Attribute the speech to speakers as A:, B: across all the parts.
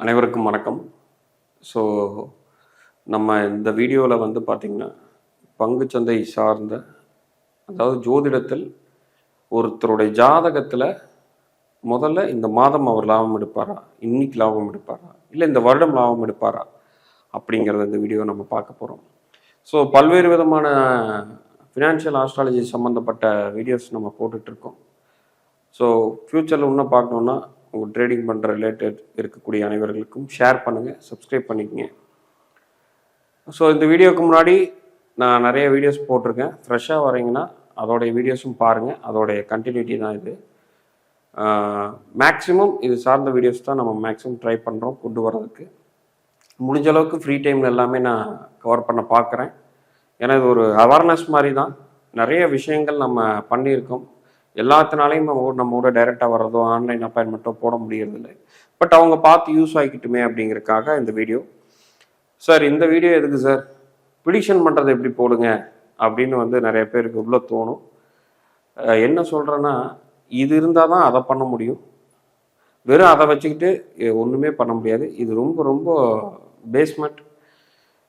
A: அனைவருக்கும் வணக்கம். ஸோ நம்ம இந்த வீடியோவில் வந்து பார்த்திங்கன்னா பங்குச்சந்தை சார்ந்த அதாவது ஜோதிடத்தில் ஒருத்தருடைய ஜாதகத்தில் முதல்ல இந்த மாதம் அவர் லாபம் எடுப்பாரா? இன்னைக்கு லாபம் எடுப்பாரா? இல்லை இந்த வருடம் லாபம் எடுப்பாரா? அப்படிங்கிறத இந்த வீடியோ நம்ம பார்க்க போகிறோம் ஸோ பல்வேறு விதமான ஃபினான்ஷியல் ஆஸ்ட்ராலஜி சம்மந்தப்பட்ட வீடியோஸ் நம்ம போட்டுட்ருக்கோம் ஸோ ஃப்யூச்சரில் இன்னும் பார்க்கணுன்னா உங்கள் ட்ரேடிங் பண்ணுற ரிலேட்டட் இருக்கக்கூடிய அனைவர்களுக்கும் ஷேர் பண்ணுங்கள் சப்ஸ்கிரைப் பண்ணிக்கங்க. ஸோ இந்த வீடியோக்கு முன்னாடி நான் நிறைய வீடியோஸ் போட்டிருக்கேன். ஃப்ரெஷ்ஷாக வரீங்கன்னா அதோடைய வீடியோஸும் பாருங்கள் அதோடைய கண்டினியூட்டி தான் இது. மேக்ஸிமம் இது சார்ந்த வீடியோஸ் தான் நம்ம மேக்ஸிமம் ட்ரை பண்ணுறோம் கொண்டு வர்றதுக்கு. முடிஞ்ச அளவுக்கு ஃப்ரீ டைமில் எல்லாமே நான் கவர் பண்ண பார்க்குறேன் ஏன்னா இது ஒரு அவேர்னஸ் மாதிரி தான். நிறைய விஷயங்கள் நம்ம பண்ணியிருக்கோம். எல்லாத்தினாலையும் நம்ம நம்ம கூட டைரெக்டாக வர்றதோ ஆன்லைன் அப்பாயின்மெண்ட்டோ போட முடியறதில்லை. பட் அவங்க பார்த்து யூஸ் ஆகிக்கிட்டுமே அப்படிங்கிறதுக்காக இந்த வீடியோ சார் இந்த வீடியோ எதுக்கு சார் பிடிஷன் பண்ணுறது எப்படி போடுங்க? அப்படின்னு வந்து நிறைய பேருக்கு உள்ள தோணும். என்ன சொல்கிறேன்னா இது இருந்தால் தான் அதை பண்ண முடியும். வெறும் அதை வச்சுக்கிட்டு ஒன்றுமே பண்ண முடியாது. இது ரொம்ப ரொம்ப பேஸ்மெண்ட்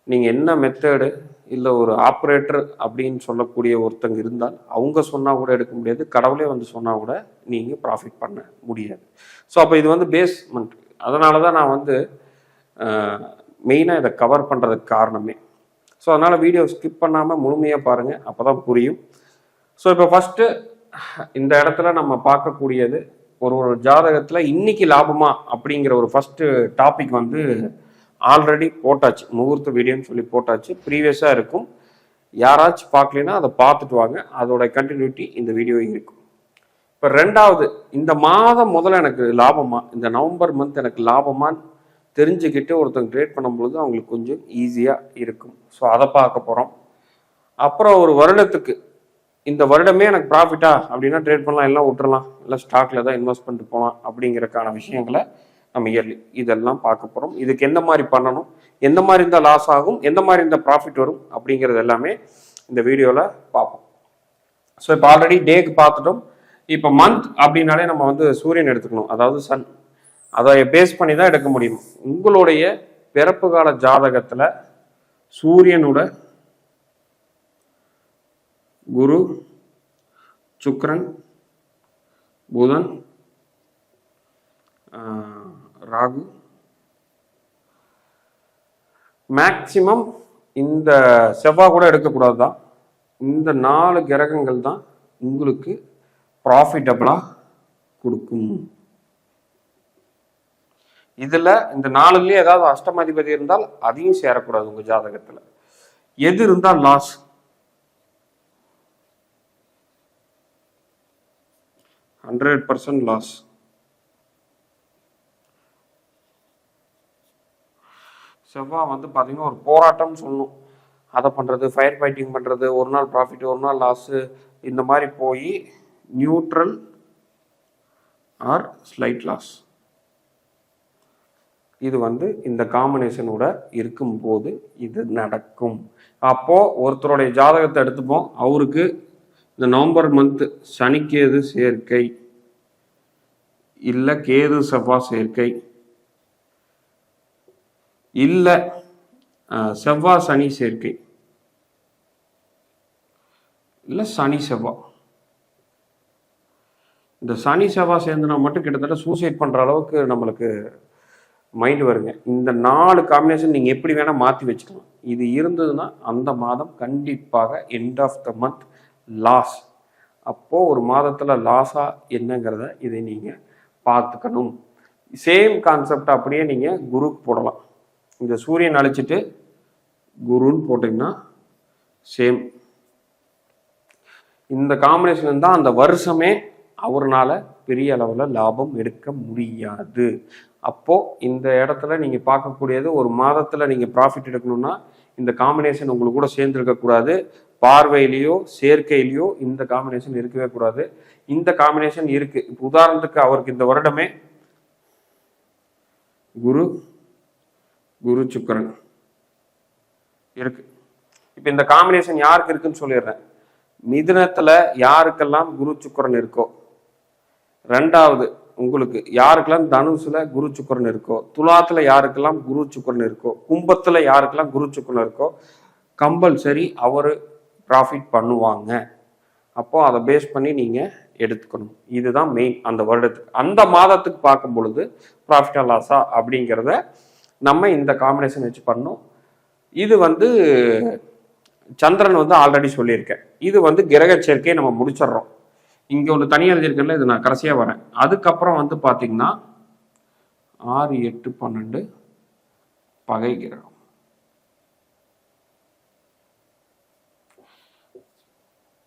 A: நீங்கள் என்ன மெத்தேடு இல்லை ஒரு ஆப்ரேட்டர் அப்படின்னு சொல்லக்கூடிய ஒருத்தங்க இருந்தால் அவங்க சொன்னால் கூட எடுக்க முடியாது. கடவுளே வந்து சொன்னால் கூட நீங்கள் ப்ராஃபிட் பண்ண முடியாது. ஸோ அப்போ இது வந்து பேஸ்மெண்ட் அதனால தான் நான் வந்து மெயினாக இதை கவர் பண்ணுறதுக்கு காரணமே. ஸோ அதனால் வீடியோ ஸ்கிப் பண்ணாமல் முழுமையாக பாருங்கள் அப்போ தான் புரியும். ஸோ இப்போ ஃபஸ்ட்டு இந்த இடத்துல நம்ம பார்க்கக்கூடியது ஒரு ஒரு ஜாதகத்தில் இன்னைக்கு லாபமா அப்படிங்கிற ஒரு ஃபஸ்ட்டு டாபிக் வந்து ஆல்ரெடி போட்டாச்சு முகூர்த்த வீடியோன்னு சொல்லி போட்டாச்சு. ப்ரீவியஸாக இருக்கும். யாராச்சும் பார்க்கலைன்னா அதை பார்த்துட்டு வாங்க. அதோட கண்டினியூட்டி இந்த வீடியோ இருக்கும். இப்போ ரெண்டாவது இந்த மாதம் முதல்ல எனக்கு லாபமா இந்த நவம்பர் மந்த் எனக்கு லாபமான்னு தெரிஞ்சுக்கிட்டு ஒருத்தங்க ட்ரேட் பண்ணும்பொழுது அவங்களுக்கு கொஞ்சம் ஈஸியாக இருக்கும். ஸோ அதை பார்க்க போகிறோம் அப்புறம் ஒரு வருடத்துக்கு இந்த வருடமே எனக்கு ப்ராஃபிட்டா அப்படின்னா ட்ரேட் பண்ணலாம் எல்லாம் விட்டுறலாம். இல்லை ஸ்டாக்ல தான் இன்வெஸ்ட் பண்ணிட்டு போகலாம் அப்படிங்கிறக்கான விஷயங்களை நம்ம இயர்லி இதெல்லாம் பார்க்க போகிறோம் இதுக்கு எந்த மாதிரி பண்ணணும்? எந்த மாதிரி இருந்தால் லாஸ் ஆகும்? எந்த மாதிரி இருந்தால் ப்ராஃபிட் வரும்? அப்படிங்கிறது எல்லாமே இந்த வீடியோவில் பார்ப்போம். ஸோ இப்போ ஆல்ரெடி டேக்கு பார்த்துட்டோம். இப்போ மந்த் அப்படின்னாலே நம்ம வந்து சூரியன் எடுத்துக்கணும். அதாவது சன் அதை பேஸ் பண்ணி தான் எடுக்க முடியும். உங்களுடைய பிறப்பு கால ஜாதகத்தில் சூரியனோட குரு சுக்ரன் புதன் ராகு. மேக்சிமம் இந்த செவ்வாய் கூட எடுக்கக்கூடாது தான் இந்த நாலு கிரகங்கள் தான் உங்களுக்கு ப்ராஃபிட்டபிளாக கொடுக்கும். இதில் இந்த நாலுலேயும் ஏதாவது அஷ்டமாதிபதி இருந்தால் அதையும் சேரக்கூடாது உங்கள் ஜாதகத்தில். எது இருந்தால் லாஸ் ஹண்ட்ரட் பர்சன்ட் லாஸ் செவ்வாய் வந்து பார்த்திங்கன்னா ஒரு போராட்டம்னு சொல்லணும் அதை பண்ணுறது ஃபயர் ஃபைட்டிங் பண்ணுறது ஒரு நாள் ப்ராஃபிட் ஒரு நாள் லாஸு இந்த மாதிரி போய் நியூட்ரல் ஆர் ஸ்லைட் லாஸ் இது வந்து இந்த காம்பினேஷனோட இருக்கும்போது இது நடக்கும். அப்போது ஒருத்தருடைய ஜாதகத்தை எடுத்துப்போம். அவருக்கு இந்த நவம்பர் மந்த் சனிக்கேது சேர்க்கை. இல்லை கேது செவ்வாய் சேர்க்கை. இல்லை செவ்வாய் சனி சேர்க்கை. இல்லை சனி செவ்வாய் இந்த சனி செவ்வாய் சேர்ந்துனா மட்டும் கிட்டத்தட்ட சூசைட் பண்ணுற அளவுக்கு நம்மளுக்கு மைண்ட் வருங்க. இந்த நாலு காம்பினேஷன் நீங்கள் எப்படி வேணால் மாற்றி வச்சுக்கலாம். இது இருந்ததுன்னா அந்த மாதம் கண்டிப்பாக end of the month loss அப்போது ஒரு மாதத்தில் லாஸாக என்னங்கிறத இதை நீங்கள் பார்த்துக்கணும். சேம் கான்செப்ட் அப்படியே நீங்கள் குரூப் போடலாம். இந்த சூரியன் அழிச்சிட்டு குருன்னு போட்டிங்கன்னா சேம் இந்த காம்பினேஷன் தான் அந்த வருஷமே அவர்னால பெரிய அளவில் லாபம் எடுக்க முடியாது. அப்போ இந்த இடத்துல நீங்க பார்க்கக்கூடியது ஒரு மாதத்துல நீங்க ப்ராஃபிட் எடுக்கணும்னா இந்த காம்பினேஷன் உங்களுக்கு கூட சேர்ந்துருக்க கூடாது. பார்வையிலையோ சேர்க்கையிலையோ இந்த காம்பினேஷன் இருக்கவே கூடாது. இந்த காம்பினேஷன் இருக்கு. இப்போ உதாரணத்துக்கு அவருக்கு இந்த வருடமே குரு குரு சுக்கரன். இருக்கு. இப்போ இந்த காம்பினேஷன் யாருக்கு இருக்குன்னு சொல்லிடுறேன். மிதுனத்துல யாருக்கெல்லாம் குரு சுக்கரன் இருக்கோ? ரெண்டாவது உங்களுக்கு யாருக்கெல்லாம் தனுசுல குரு சுக்கரன் இருக்கோ? துலாத்துல யாருக்கெல்லாம் குரு சுக்கரன் இருக்கோ? கும்பத்துல யாருக்கெல்லாம் குரு சுக்கரன் இருக்கோ? கம்பல்சரி அவர் ப்ராஃபிட் பண்ணுவாங்க. அப்போ அதை பேஸ் பண்ணி நீங்க எடுத்துக்கணும். இதுதான் மெயின் அந்த வருடத்துக்கு. அந்த மாதத்துக்கு பார்க்கும் பொழுது ப்ராஃபிட்டா லாஸா அப்படிங்கிறத நம்ம இந்த காம்பினேஷன் வச்சு பண்ணோம் இது வந்து சந்திரன் வந்து ஆல்ரெடி சொல்லியிருக்கேன். இது வந்து கிரக சேர்க்கையை நம்ம முடிச்சிடுறோம். இங்கே ஒன்று தனியாக எழுதியிருக்கல இது நான் கடைசியாக வரேன். அதுக்கப்புறம் வந்து பார்த்தீங்கன்னா ஆறு எட்டு பன்னெண்டு பகை கிரகம்.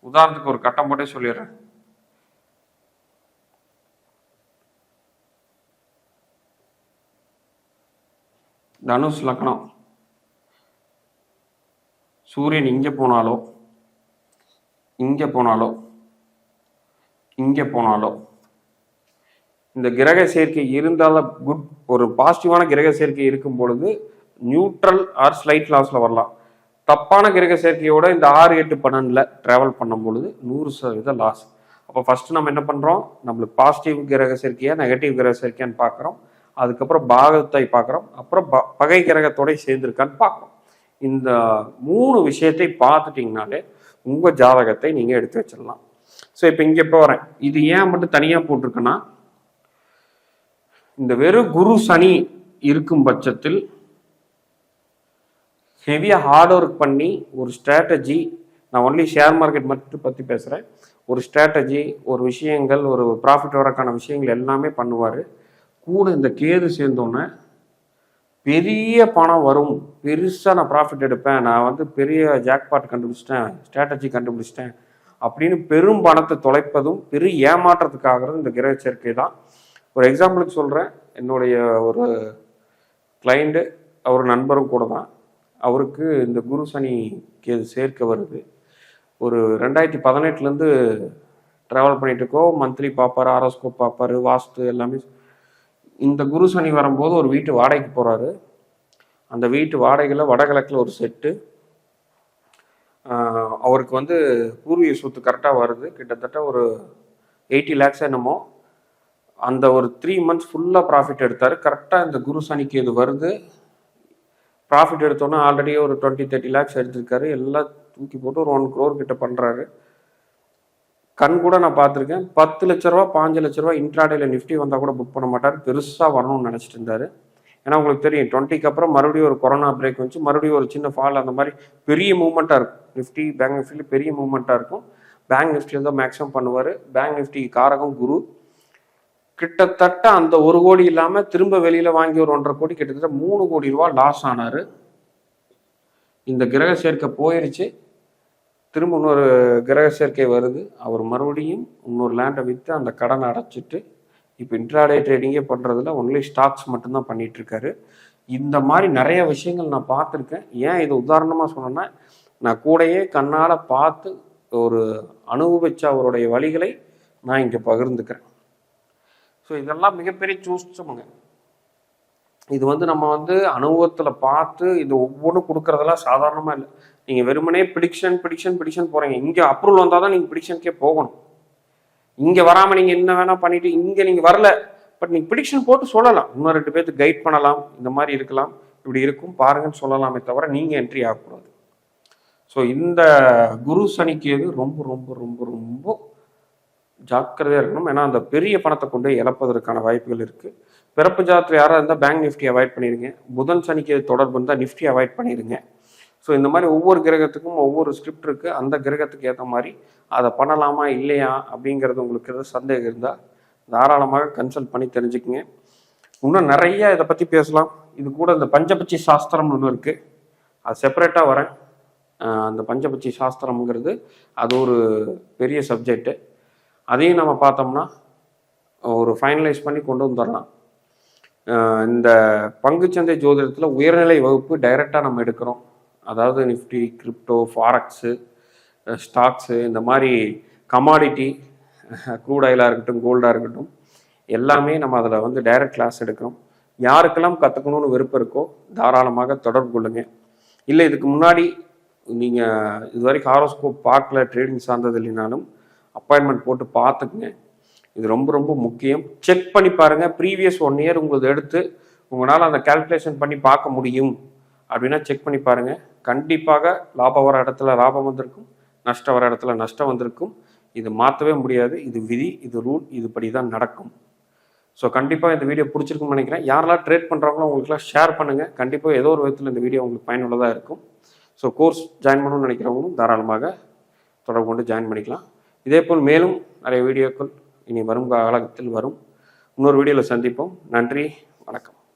A: உதாரணத்துக்கு ஒரு கட்டம் போட்டே சொல்லிடுறேன். தனுஷ் லக்னம். சூரியன் இங்கே போனாலோ? இங்கே போனாலோ? இங்கே போனாலோ? இந்த கிரக சேர்க்கை இருந்தாலும் குட் ஒரு பாசிட்டிவான கிரக சேர்க்கை இருக்கும் பொழுது நியூட்ரல் ஆர் ஸ்லைட் லாஸில் வரலாம். தப்பான கிரக சேர்க்கையோட இந்த ஆறு எட்டு பன்னெண்டில் ட்ராவல் பண்ணும் பொழுது நூறு சதவீத லாஸ் அப்போ ஃபஸ்ட்டு நம்ம என்ன பண்ணுறோம் நம்மளுக்கு பாசிட்டிவ் கிரக சேர்க்கையா நெகட்டிவ் கிரக சேர்க்கையான்னு பார்க்குறோம். அதுக்கப்புறம் பாகத்தை பார்க்குறோம். அப்புறம் ப- பகை கிரகத்தோட சேர்ந்துருக்கான்னு பார்க்குறோம். இந்த மூணு விஷயத்தை பார்த்துட்டிங்கனாலே உங்கள் ஜாதகத்தை நீங்கள் எடுத்து வச்சிடலாம். ஸோ இப்போ இங்கே இப்போ வரேன். இது ஏன் மட்டும் தனியாக போட்டிருக்கேன்னா இந்த வெறும் குரு சனி இருக்கும் பட்சத்தில் ஹெவியாக ஹார்ட் ஒர்க் பண்ணி ஒரு ஸ்ட்ராட்டஜி நான் ஒன்லி ஷேர் மார்க்கெட் மட்டும் பற்றி பேசுகிறேன் ஒரு ஸ்ட்ராட்டஜி ஒரு விஷயங்கள் ஒரு ப்ராஃபிட் வரக்கான விஷயங்கள் எல்லாமே பண்ணுவார். கூட இந்த கேது சேர்ந்தோன்னே பெரிய பணம் வரும். பெருசாக நான் ப்ராஃபிட் எடுப்பேன். நான் வந்து பெரிய ஜாக்பாட் கண்டுபிடிச்சிட்டேன். ஸ்ட்ராட்டஜி கண்டுபிடிச்சிட்டேன். அப்படின்னு பெரும் பணத்தை தொலைப்பதும் பெரும் ஏமாற்றத்துக்காகிறது இந்த கிரக சேர்க்கை தான். ஒரு எக்ஸாம்பிளுக்கு சொல்கிறேன் என்னுடைய ஒரு கிளைண்ட்டு அவர் நண்பரும் கூட தான். அவருக்கு இந்த குரு சனி கேது சேர்க்க வருது. ஒரு ரெண்டாயிரத்தி பதினெட்டுலேருந்து ட்ராவல் பண்ணிட்டு இருக்கோம். மந்த்லி பார்ப்பார் ஆரோஸ்கோப் பார்ப்பாரு வாஸ்து எல்லாமே இந்த குரு சனி வரும்போது ஒரு வீட்டு வாடகைக்கு போகிறாரு அந்த வீட்டு வாடகையில் வடகிழக்கில் ஒரு செட்டு. அவருக்கு வந்து பூர்வீக சொத்து கரெக்டாக வருது. கிட்டத்தட்ட ஒரு எயிட்டி லேக்ஸ் என்னமோ. அந்த ஒரு த்ரீ மந்த்ஸ் ஃபுல்லாக ப்ராஃபிட் எடுத்தார். கரெக்டாக இந்த குரு சனிக்கு இது வருது. ப்ராஃபிட் எடுத்தோன்னே ஆல்ரெடி ஒரு டுவெண்ட்டி தேர்ட்டி லேக்ஸ் எடுத்திருக்காரு. எல்லாம் தூக்கி போட்டு ஒரு ஒன் க்ரோர் கிட்ட பண்ணுறாரு கண் கூட நான் பார்த்துருக்கேன். பத்து லட்ச ரூபா பாஞ்சு லட்ச ரூபா இன்ட்ராடேல நிஃப்டி வந்தால் கூட புக் பண்ண மாட்டார். பெருசாக வரணும்னு நினச்சிட்டு இருந்தாரு. ஏன்னா உங்களுக்கு தெரியும் டுவெண்ட்டிக்கு அப்புறம் மறுபடியும் ஒரு கொரோனா பிரேக் வந்துச்சு. மறுபடியும் ஒரு சின்ன ஃபால் அந்த மாதிரி பெரிய மூவ்மெண்ட்டாக இருக்கும். நிஃப்டி பேங்க் நிஃப்டியில் பெரிய மூவ்மெண்ட்டாக இருக்கும். பேங்க் நிஃப்டியில் தான் மேக்ஸிமம் பண்ணுவார். பேங்க் நிஃப்டி காரகம் குரு. கிட்டத்தட்ட அந்த ஒரு கோடி இல்லாமல் திரும்ப வெளியில் வாங்கி ஒரு ஒன்றரை கோடி கிட்டத்தட்ட மூணு கோடி ரூபா லாஸ் ஆனார். இந்த கிரக சேர்க்கை போயிருச்சு. திரும்ப இன்னொரு கிரக சேர்க்கை வருது. அவர் மறுபடியும் இன்னொரு லேண்டை விற்று அந்த கடனை அடைச்சிட்டு இப்போ இன்ட்ராடே ட்ரேடிங்கே பண்ணுறதுல ஒன்லி ஸ்டாக்ஸ் மட்டும்தான் பண்ணிகிட்ருக்காரு இந்த மாதிரி நிறைய விஷயங்கள் நான் பார்த்துருக்கேன். ஏன் இது உதாரணமாக சொன்னேன்னா நான் கூடயே கண்ணால் பார்த்து ஒரு அனுபவிச்ச அவருடைய வழிகளை நான் இங்கே பகிர்ந்துக்கிறேன். ஸோ இதெல்லாம் மிகப்பெரிய சூஸ்டமுங்க இது வந்து நம்ம வந்து அனுபவத்தில் பார்த்து இது ஒவ்வொன்றும் கொடுக்கறதெல்லாம் சாதாரணமாக இல்லை. நீங்கள் வெறுமனே பிடிக்ஷன் பிடிக்ஷன் பிடிக்ஷன் போகிறீங்க இங்கே அப்ரூவல் வந்தால் தான் நீங்கள் பிடிக்ஷனுக்கே போகணும். இங்கே வராமல் நீங்கள் என்ன வேணால் பண்ணிவிட்டு இங்கே நீங்கள் வரல. பட் நீங்கள் பிடிக்ஷன் போட்டு சொல்லலாம். இன்னும் ரெண்டு பேர்த்து கைட் பண்ணலாம். இந்த மாதிரி இருக்கலாம். இப்படி இருக்கும். பாருங்கன்னு சொல்லலாமே தவிர நீங்கள் என்ட்ரி ஆகக்கூடாது. ஸோ இந்த குரு சனிக்கேது ரொம்ப ரொம்ப ரொம்ப ரொம்ப ஜாக்கிரதையாக இருக்கணும். ஏன்னா அந்த பெரிய பணத்தை கொண்டு இழப்பதற்கான வாய்ப்புகள் இருக்குது பிறப்பு ஜாதத்தில் யாராக இருந்தால் பேங்க் நிஃப்டி அவாய்ட் பண்ணிடுங்க புதன் சனிக்கு தொடர்பு இருந்தால் நிஃப்டி அவாய்ட் பண்ணிடுங்க ஸோ இந்த மாதிரி ஒவ்வொரு கிரகத்துக்கும் ஒவ்வொரு ஸ்கிரிப்ட் இருக்குது அந்த கிரகத்துக்கு ஏற்ற மாதிரி அதை பண்ணலாமா இல்லையா அப்படிங்கிறது உங்களுக்கு எதாவது சந்தேகம் இருந்தால் தாராளமாக கன்சல்ட் பண்ணி தெரிஞ்சுக்குங்க. இன்னும் நிறைய இதை பற்றி பேசலாம். இது கூட இந்த பஞ்சபட்சி சாஸ்திரம்னு ஒன்று இருக்குது அது செப்பரேட்டாக வரேன். அந்த பஞ்சபட்சி சாஸ்திரம்ங்கிறது அது ஒரு பெரிய சப்ஜெக்ட்டு அதையும் நம்ம பார்த்தோம்னா ஒரு ஃபைனலைஸ் பண்ணி கொண்டு வந்துடலாம். இந்த பங்குச்சந்தை ஜோதிடத்தில் உயர்நிலை வகுப்பு டைரெக்டாக நம்ம எடுக்கிறோம். அதாவது நிஃப்டி கிரிப்டோ ஃபாரக்ஸு ஸ்டாக்ஸு இந்த மாதிரி கமாடிட்டி க்ரூட் ஆயிலாக இருக்கட்டும் கோல்டாக இருக்கட்டும் எல்லாமே நம்ம அதில் வந்து டைரக்ட் கிளாஸ் எடுக்கிறோம். யாருக்கெல்லாம் கற்றுக்கணும்னு விருப்பம் இருக்கோ தாராளமாக தொடர்பு கொள்ளுங்கள் இல்லை இதுக்கு முன்னாடி நீங்கள் இது வரைக்கும் ஹாரோஸ்கோப் பார்க்கல ட்ரேடிங் சார்ந்தது இல்லைனாலும் அப்பாயின்மெண்ட் போட்டு பார்த்துக்குங்க. இது ரொம்ப ரொம்ப முக்கியம். செக் பண்ணி பாருங்கள் ப்ரீவியஸ் ஒன் இயர் உங்களுக்கு எடுத்து உங்களால் அந்த கால்குலேஷன் பண்ணி பார்க்க முடியும். அப்படின்னா செக் பண்ணி பாருங்கள் கண்டிப்பாக லாபம் வர இடத்துல லாபம் வந்திருக்கும். நஷ்டம் வர இடத்துல நஷ்டம் வந்திருக்கும். இது மாற்றவே முடியாது. இது விதி இது ரூல் இதுபடி தான் நடக்கும். ஸோ கண்டிப்பாக இந்த வீடியோ பிடிச்சிருக்குன்னு நினைக்கிறேன். யாரெல்லாம் ட்ரேட் பண்ணுறாங்களோ உங்களுக்குலாம் ஷேர் பண்ணுங்கள் கண்டிப்பாக ஏதோ ஒரு விதத்தில் இந்த வீடியோ உங்களுக்கு பயனுள்ளதாக இருக்கும். ஸோ கோர்ஸ் ஜாயின் பண்ணணும்னு நினைக்கிறவங்களும் தாராளமாக தொடர்பு கொண்டு ஜாயின் பண்ணிக்கலாம். இதேபோல் மேலும் நிறைய வீடியோக்கள் இனி வரும் காலத்தில் வரும். இன்னொரு வீடியோவில் சந்திப்போம். நன்றி. வணக்கம்.